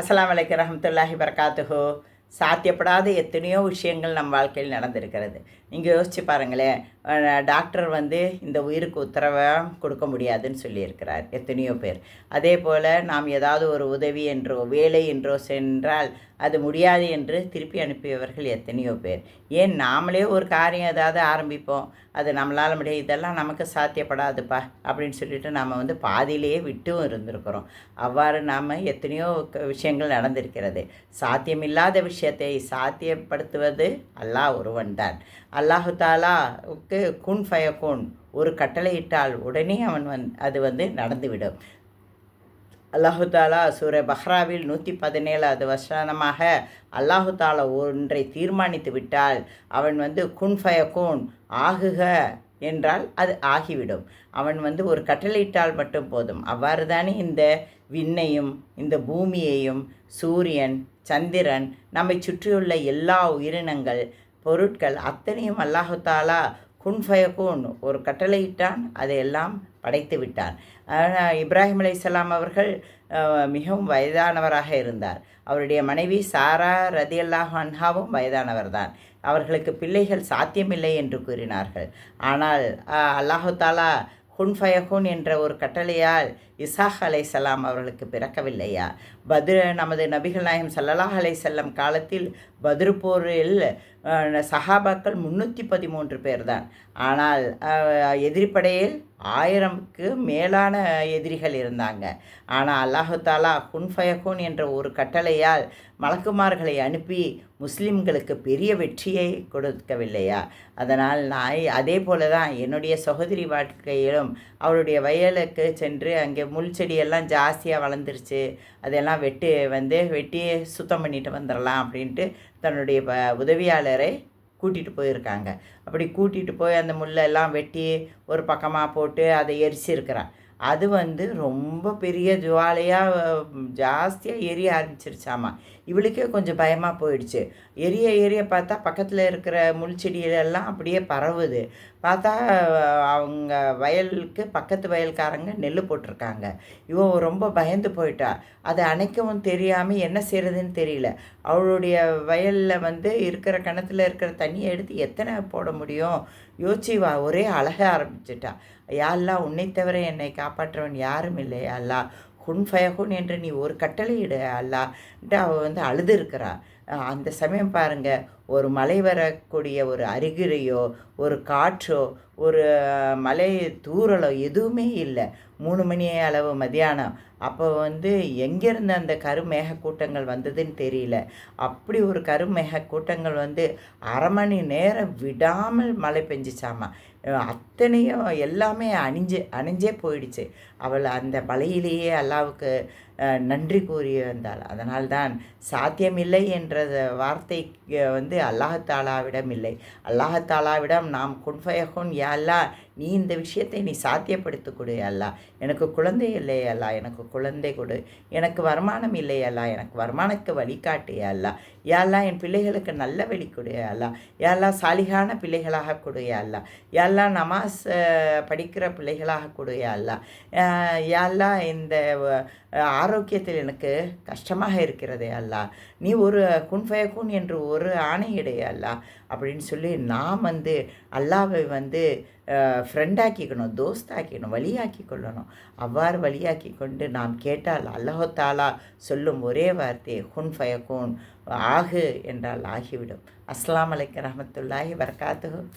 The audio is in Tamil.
அஸ்லாம் வலைக்கு ரஹமத்துல்லாஹி வரகாத்துஹோ சாத்தியப்படாத எத்தனையோ விஷயங்கள் நம் வாழ்க்கையில் நடந்திருக்கிறது. நீங்கள் யோசிச்சு பாருங்களேன். டாக்டர் வந்து இந்த உயிருக்கு உத்தரவை கொடுக்க முடியாதுன்னு சொல்லியிருக்கிறார் எத்தனையோ பேர். அதே போல் நாம் ஏதாவது ஒரு உதவி என்றோ வேலை என்றோ சென்றால் அது முடியாது என்று திருப்பி அனுப்பியவர்கள் எத்தனையோ பேர். ஏன் நாமளே ஒரு காரியம் ஏதாவது ஆரம்பிப்போம் அது நம்மளால் முடியாது இதெல்லாம் நமக்கு சாத்தியப்படாதுப்பா அப்படின்னு சொல்லிட்டு நாம் வந்து பாதியிலேயே விட்டும் இருந்திருக்கிறோம். அவ்வாறு நாம் எத்தனையோ க- விஷயங்கள் நடந்திருக்கிறது. சாத்தியமில்லாத விஷயத்தை சாத்தியப்படுத்துவது அல்லாஹ் ஒருவன் தான் அல்லாஹு தாலாவுக்கு குன் ஃபயகோன் ஒரு கட்டளையிட்டால் உடனே அவன் வந் அது வந்து நடந்துவிடும். அல்லாஹு தாலா சூர பஹ்ராவில் நூற்றி பதினேழாவது வசனமாக அல்லாஹு தாலா ஒன்றை தீர்மானித்து விட்டால் அவன் வந்து குன் ஃபயகோன் ஆகுக என்றால் அது ஆகிவிடும். அவன் வந்து ஒரு கட்டளையிட்டால் மட்டும் போதும். அவ்வாறு தானே இந்த விண்ணையும் இந்த பூமியையும் சூரியன் சந்திரன் நம்மை சுற்றியுள்ள எல்லா உயிரினங்கள் பொருட்கள் அத்தனையும் அல்லாஹு தாலா குன்ஃபயகூன் ஒரு கட்டளையிட்டான் அதையெல்லாம் படைத்து விட்டான். ஆனால் இப்ராஹிம் அலைஹிஸ்ஸலாம் அவர்கள் மிகவும் வயதானவராக இருந்தார். அவருடைய மனைவி சாரா ரதியல்லாஹ் அன்ஹாவும் வயதானவர் தான் அவர்களுக்கு பிள்ளைகள் சாத்தியமில்லை என்று கூறினார்கள். ஆனால் அல்லாஹு தாலா ஹுன் ஃபயஹுன் என்ற ஒரு கட்டளையால் இசாஹ் அலை சலாம் அவர்களுக்கு பிறக்கவில்லையா? பத்ரு நமது நபிகள் நாயகம் சல்லலாஹ் அலை செல்லம் காலத்தில் பத்ரு போரில் சஹாபாக்கள் முன்னூற்றி பதிமூன்று பேர் தான். ஆனால் எதிரிப்படையில் ஆயிரம்க்கு மேலான எதிரிகள் இருந்தாங்க. ஆனால் அல்லாஹு தாலா ஹுன் என்ற ஒரு கட்டளையால் மலக்குமார்களை அனுப்பி முஸ்லிம்களுக்கு பெரிய வெற்றியை கொடுக்கவில்லையா? அதனால் நான் அதே போல தான் என்னுடைய சகோதரி வாழ்க்கையிலும் அவருடைய வயலுக்கு சென்று அங்கே முள் செடியெல்லாம் ஜாஸ்தியாக வளர்ந்துருச்சு. அதெல்லாம் வெட்டி வந்து வெட்டி சுத்தம் பண்ணிட்டு வந்துடலாம் அப்படின்ட்டு தன்னுடைய ப- உதவியாளரை கூட்டிகிட்டு போயிருக்காங்க. அப்படி கூட்டிகிட்டு போய் அந்த முள்ளெல்லாம் வெட்டி ஒரு பக்கமாக போட்டு அதை எரிச்சிருக்கிறான் அது வந்து ரொம்ப பெரிய ஜுவாலையாக ஜாஸ்தியாக எரிய ஆரம்பிச்சிருச்சாமா. இவளுக்கே கொஞ்சம் பயமாக போயிடுச்சு. எரிய எரிய பார்த்தா பக்கத்தில் இருக்கிற முள் செடியிலெல்லாம் அப்படியே பரவுது. பார்த்தா அவங்க வயலுக்கு பக்கத்து வயல்காரங்க நெல் போட்டிருக்காங்க. இவன் ரொம்ப பயந்து போயிட்டா. அதை அணைக்கவும் தெரியாமல் என்ன செய்கிறதுன்னு தெரியல. அவளுடைய வயலில் வந்து இருக்கிற கிணத்துல இருக்கிற தண்ணியை எடுத்து எத்தனை போட முடியும்? யோசிச்சு வா ஒரே அழக ஆரம்பிச்சிட்டா. யாரெல்லாம் உன்னை தவிர என்னை காப்பாற்றவன் யாரும் இல்லை அல்லா. குன் ஃபயகுன் என்று நீ ஒரு கட்டளையிடு அல்லான்ட்டு அவள் வந்து அழுது இருக்கிறா. அந்த சமயம் பாருங்கள் ஒரு மலை வரக்கூடிய ஒரு அறிகுறியோ ஒரு காற்றோ ஒரு மலை தூரலோ எதுவுமே இல்லை. மூணு மணி அளவு மதியானம் அப்போ வந்து எங்கேருந்து அந்த கருமேக கூட்டங்கள் வந்ததுன்னு தெரியல. அப்படி ஒரு கருமேக கூட்டங்கள் வந்து அரை மணி நேரம் விடாமல் மழை பெஞ்சிச்சாமா. அத்தனையும் எல்லாமே அணிஞ்சு அணிஞ்சே போயிடுச்சு. அவள் அந்த மலையிலேயே அல்லாவுக்கு நன்றி கூறி வந்தாள் அதனால்தான் சாத்தியமில்லை என்ற வார்த்தை வந்து அல்லாஹாலாவிடம் இல்லை. அல்லாஹாலாவிடம் நாம் குன்ஃபயகுன் யா அல்லா நீ இந்த விஷயத்தை நீ சாத்தியப்படுத்தி கொடு அல்லா. எனக்கு குழந்தை இல்லை அல்லா. எனக்கு குழந்தை கொடு. எனக்கு வருமானம் இல்லை அல்லா. எனக்கு வருமானக்கு வழிகாட்டு அல்லா. யா என் பிள்ளைகளுக்கு நல்ல வழி கொடு அல்லா. யா சாலிகான பிள்ளைகளாக கொடு யா அல்லா. யா நமாஸ் படிக்கிற பிள்ளைகளாக கொடு யா அல்லா. அஹ், இந்த ஆரோக்கியத்தில் எனக்கு கஷ்டமாக இருக்கிறதே அல்லா. நீ ஒரு குன்ஃபயகுன் என்று ஒரு ஆணையிடே அல்லா. அப்படின்னு சொல்லி நாம் வந்து அல்லாவை வந்து ஃப்ரெண்டாக்கிக்கணும் தோஸ்தாக்கிக்கணும் வழியாக்கி கொள்ளணும். அவ்வாறு வழியாக்கி கொண்டு நாம் கேட்டால் அல்லஹத்தாலா சொல்லும் ஒரே வார்த்தை ஹுன் ஃபயகுன் ஆகு என்றால் ஆகிவிடும். அஸ்லாம் அலைக்கும் ரஹமத்துல்லாஹி வரகாத்து